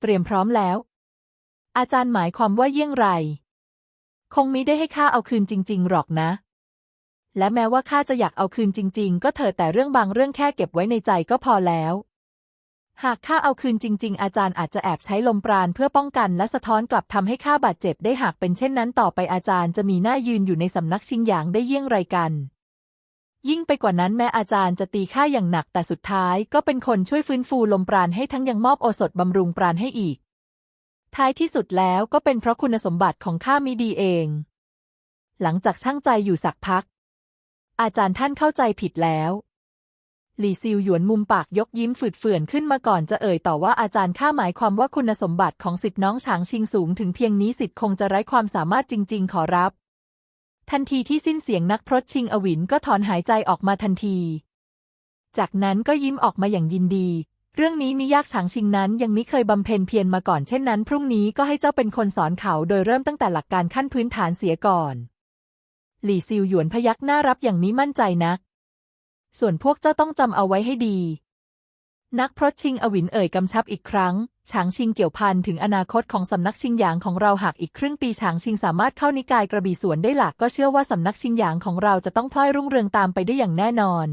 เตรียมพร้อมแล้ว อาจารย์หมายความว่าเยี่ยงไร คงมิได้ให้ข้าเอาคืนจริง ๆ หรอกนะ และแม้ว่าข้าจะอยากเอาคืนจริง ๆ ก็เถิดแต่เรื่องบางเรื่องแค่เก็บไว้ในใจก็พอแล้ว หากข้าเอาคืนจริง ๆ อาจารย์อาจจะแอบใช้ลมปราณเพื่อป้องกันและสะท้อนกลับทำให้ข้าบาดเจ็บได้หากเป็นเช่นนั้นต่อไปอาจารย์จะมีหน้ายืนอยู่ในสำนักชิงหยางได้เยี่ยงไรกัน ยิ่งไปกว่านั้นแม้อาจารย์จะตีข้าอย่างหนักแต่สุดท้ายก็เป็นคนช่วยฟื้นฟูลมปราณให้ทั้งยังมอบโอสถบำรุงปราณให้อีก ท้ายที่สุดแล้วก็เป็นเพราะคุณสมบัติของข้ามิดีเอง หลังจากช่างใจอยู่สักพัก อาจารย์ท่านเข้าใจผิดแล้วหลี่ซิวหยวนมุมปากยกยิ้มฝืดเฟื่อนขึ้นมาก่อนจะเอ่ยต่อว่าอาจารย์ข้าหมายความว่าคุณสมบัติของสิทธิน้องฉางชิงสูงถึงเพียงนี้สิทธิคงจะไร้ความสามารถจริง ๆ ขอรับ ทันทีที่สิ้นเสียงนักพรตชิงอวินก็ถอนหายใจออกมาทันที จากนั้นก็ยิ้มออกมาอย่างยินดี เรื่องนี้มิยากฉางชิงนั้นยังมิเคยบำเพ็ญเพียรมาก่อนเช่นนั้นพรุ่งนี้ก็ให้เจ้าเป็นคนสอนเขาโดยเริ่มตั้งแต่หลักการขั้นพื้นฐานเสียก่อน หลี่ซิวหยวนพยักหน้ารับอย่างมิมั่นใจนัก ส่วนพวกเจ้าต้องจำเอาไว้ให้ดี นักพรตชิงอวินเอ่ยกำชับอีกครั้ง ฉางชิงเกี่ยวพันถึงอนาคตของสำนักชิงหยางของเราหากอีกครึ่งปีฉางชิงสามารถเข้านิกายกระบี่สวนได้หลักก็เชื่อว่าสำนักชิงหยางของเราจะต้องพลอยรุ่งเรืองตามไปได้อย่างแน่นอน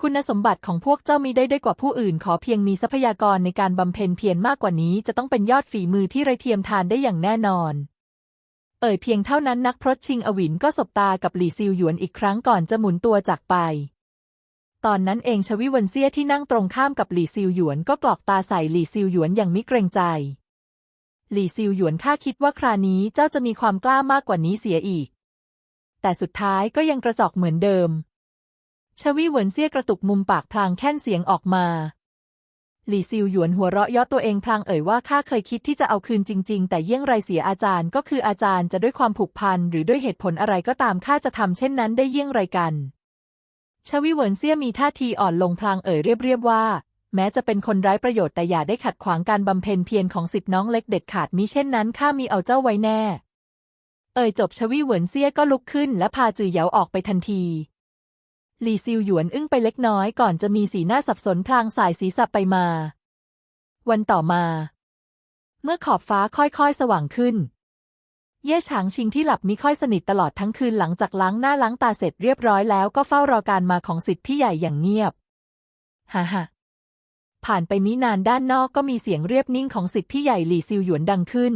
คุณสมบัติของพวกเจ้ามีได้ด้กว่าผู้อื่น ขอเพียงมีทรัพยากรในการบำเพ็ญเพียรมากกว่านี้ จะต้องเป็นยอดฝีมือที่ไรเทียมทานได้อย่างแน่นอน เอ่ยเพียงเท่านั้นนักพรตชิงอวินก็สบตากับหลี่ซิวหยวนอีกครั้งก่อนจะหมุนตัวจากไป ตอนนั้นเองชวิเวนเซียที่นั่งตรงข้ามกับหลี่ซิวหยวนก็กรอกตาใส่หลี่ซิวหยวนอย่างมิเกรงใจ หลี่ซิวหยวนข้าคิดว่าครานี้เจ้าจะมีความกล้ามากกว่านี้เสียอีก แต่สุดท้ายก็ยังกระจอกเหมือนเดิม ชวิเหวินเซียกระตุกมุมปากพลางแค่นเสียงออกมา หลี่ซิวหยวนหัวเราะเย่อตัวเองพลางเอ่ยว่าข้าเคยคิดที่จะเอาคืนจริง ๆ แต่เยี่ยงไรเสียอาจารย์ก็คืออาจารย์จะด้วยความผูกพันหรือด้วยเหตุผลอะไรก็ตามข้าจะทำเช่นนั้นได้เยี่ยงไรกัน ชวิเวินเซี่ยมีท่าทีอ่อนลงพลางเอ่ยเรียบๆว่า แม้จะเป็นคนไร้ประโยชน์แต่อย่าได้ขัดขวางการบำเพ็ญเพียรของสิทธิน้องเล็กเด็ดขาดมิเช่นนั้นข้ามีเอาเจ้าไว้แน่ เอ่ยจบชวิเวินเซี่ยก็ลุกขึ้นและพาจือเหยาออกไปทันทีหลี่ซิวหยวนอึ้งไปเล็กน้อยก่อนจะมีสีหน้าสับสนพลางสายศีรษะไปมา วันต่อมา เมื่อขอบฟ้าค่อยๆ สว่างขึ้น เย่ฉางชิงที่หลับมิค่อยสนิทตลอดทั้งคืนหลังจากล้างหน้าล้างตาเสร็จเรียบร้อยแล้วก็เฝ้ารอการมาของสิทธิ์พี่ใหญ่อย่างเงียบฮ่าฮ่าผ่านไปมินานด้านนอกก็มีเสียงเรียบนิ่งของสิทธิ์พี่ใหญ่หลี่ซิวหยวนดังขึ้น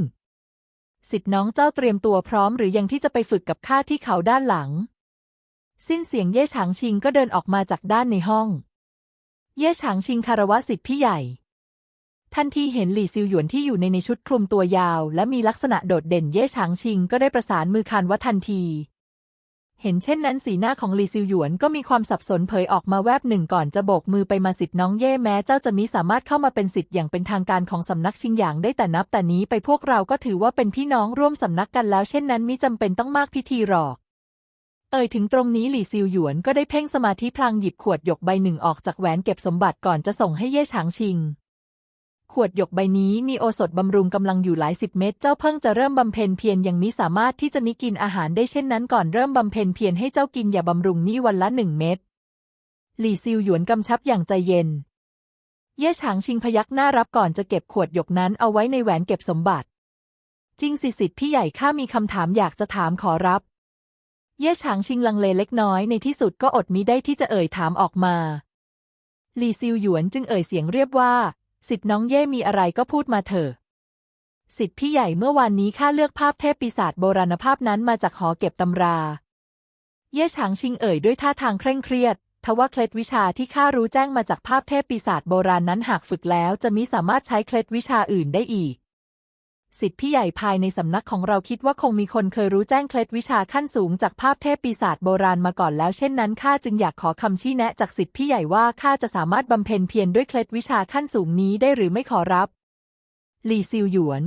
สิทธิ์น้องเจ้าเตรียมตัวพร้อมหรือยังที่จะไปฝึกกับข้าที่เขาด้านหลัง สิ้นเสียงเย่ฉางชิงก็เดินออกมาจากด้านในห้อง เย่ฉางชิงคารวะสิทธิ์พี่ใหญ่ ทันทีเห็นหลี่ซิวหยวนที่อยู่ในในชุดคลุมตัวยาว และมีลักษณะโดดเด่นเย่ฉางชิง ก็ได้ประสานมือคานว่าทันที เห็นเช่นนั้นสีหน้าของหลี่ซิวหยวนก็มีความสับสนเผยออกมาแวบหนึ่งก่อนจะโบกมือไปมาสิทธิ์น้องเย่แม้เจ้าจะมิสามารถเข้ามาเป็นสิทธิ์อย่างเป็นทางการของสำนักชิงหยางได้แต่นับแต่นี้ไปพวกเราก็ถือว่าเป็นพี่น้องร่วมสำนักกันแล้ว เช่นนั้นมิจำเป็นต้องมากพิธีหรอกเอ่ยถึงตรงนี้หลี่ซิวหยวนก็ได้เพ่งสมาธิพลางหยิบขวดหยกใบหนึ่งออกจากแหวนเก็บสมบัติก่อนจะส่งให้เย่ฉางชิง ขวดหยกใบนี้มีโอสถบำรุงกำลังอยู่หลายสิบเม็ดเจ้าเพิ่งจะเริ่มบำเพ็ญเพียรยังมิสามารถที่จะมิกินอาหารได้เช่นนั้นก่อนเริ่มบำเพ็ญเพียรให้เจ้ากินอย่าบำรุงนี่วันละหนึ่งเม็ดหลี่ซิวหยวนกำชับอย่างใจเย็น เย่ฉางชิงพยักหน้ารับก่อนจะเก็บขวดหยกนั้นเอาไว้ในแหวนเก็บสมบัติ จริงสิสิทธิ์พี่ใหญ่ข้ามีคำถามอยากจะถามขอรับ เย่ฉางชิงลังเลเล็กน้อยในที่สุดก็อดมิได้ที่จะเอ่ยถามออกมาหลี่ซิวหยวนจึงเอ่ยเสียงเรียบว่า สิทธิ์น้องเย่มีอะไรก็พูดมาเถอะสิทธิ์พี่ใหญ่เมื่อวานนี้ข้าเลือกภาพเทพปีศาจโบราณภาพนั้นมาจากหอเก็บตำรา เย่ฉางชิงเอ่ยด้วยท่าทางเคร่งเครียดทว่าเคล็ดวิชาที่ข้ารู้แจ้งมาจากภาพเทพปีศาจโบราณนั้นหากฝึกแล้ว จะมิสามารถใช้เคล็ดวิชาอื่นได้อีก สิทธิ์พี่ใหญ่ภายในสำนักของเราคิดว่าคงมีคนเคยรู้แจ้งเคล็ดวิชาขั้นสูงจากภาพเทพปีศาจโบราณมาก่อนแล้วเช่นนั้นข้าจึงอยากขอคำชี้แนะจากสิทธิ์พี่ใหญ่ว่าข้าจะสามารถบำเพ็ญเพียรด้วยเคล็ดวิชาขั้นสูงนี้ได้หรือไม่ขอรับ หลี่ซิวหยวน